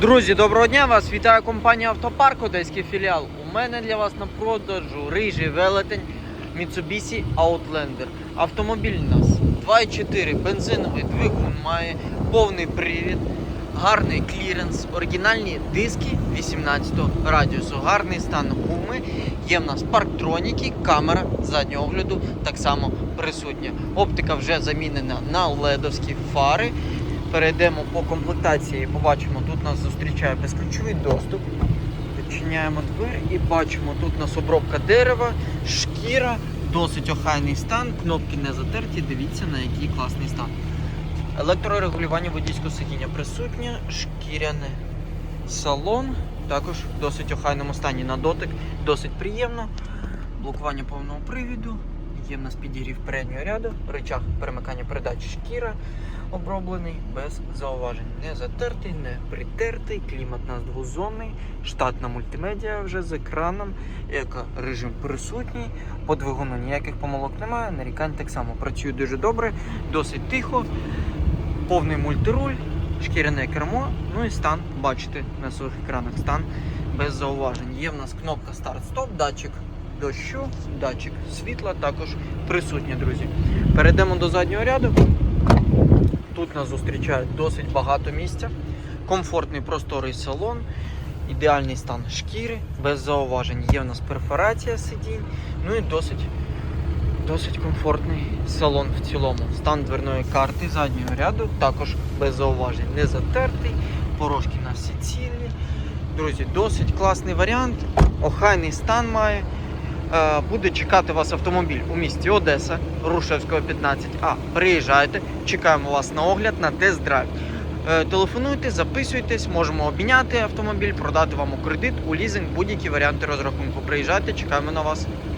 Друзі, доброго дня! Вас вітає компанія Автопарк Одеський філіал. У мене для вас на продажу рижий велетень Mitsubishi Outlander. Автомобіль у нас 2.4 бензиновий двигун має повний привід, гарний кліренс, оригінальні диски 18 радіусу, гарний стан гуми. Є в нас парктроніки, камера заднього огляду так само присутня. Оптика вже замінена на ледовські фари. Перейдемо по комплектації, побачимо, тут нас зустрічає безключовий доступ. Відчиняємо двері і бачимо, тут у нас обробка дерева, шкіра, досить охайний стан, кнопки не затерті, дивіться на який класний стан. Електрорегулювання водійського сидіння присутнє, шкіряне салон, також в досить охайному стані на дотик, досить приємно. Блокування повного привіду, є в нас підігрів переднього ряду, рычаг перемикання передач шкіра оброблений без зауважень. Не затертий, не притертий, клімат нас двозонний, штатна мультимедіа вже з екраном, еко-режим присутній, по двигуну ніяких помилок немає, нарікань так само працює дуже добре, досить тихо, повний мультируль, шкіряне кермо, ну і стан, бачите на своїх екранах, стан без зауважень. Є в нас кнопка старт-стоп, датчик дощу, датчик світла також присутні, друзі. Перейдемо до заднього ряду. Тут нас зустрічає досить багато місця, комфортний просторий салон, ідеальний стан шкіри, без зауважень. Є в нас перфорація сидінь, ну і досить, досить комфортний салон в цілому. Стан дверної карти заднього ряду також без зауважень. Не затертий, порожки на всі цілі. Друзі, досить класний варіант, охайний стан має. Е, Буде чекати вас автомобіль у місті Одеса, Рушевського 15А. Приїжджайте, чекаємо вас на огляд на тест-драйв. Е, Телефонуйте, записуйтесь, можемо обміняти автомобіль, продати вам у кредит, у лізинг, будь-які варіанти розрахунку. Приїжджайте, чекаємо на вас.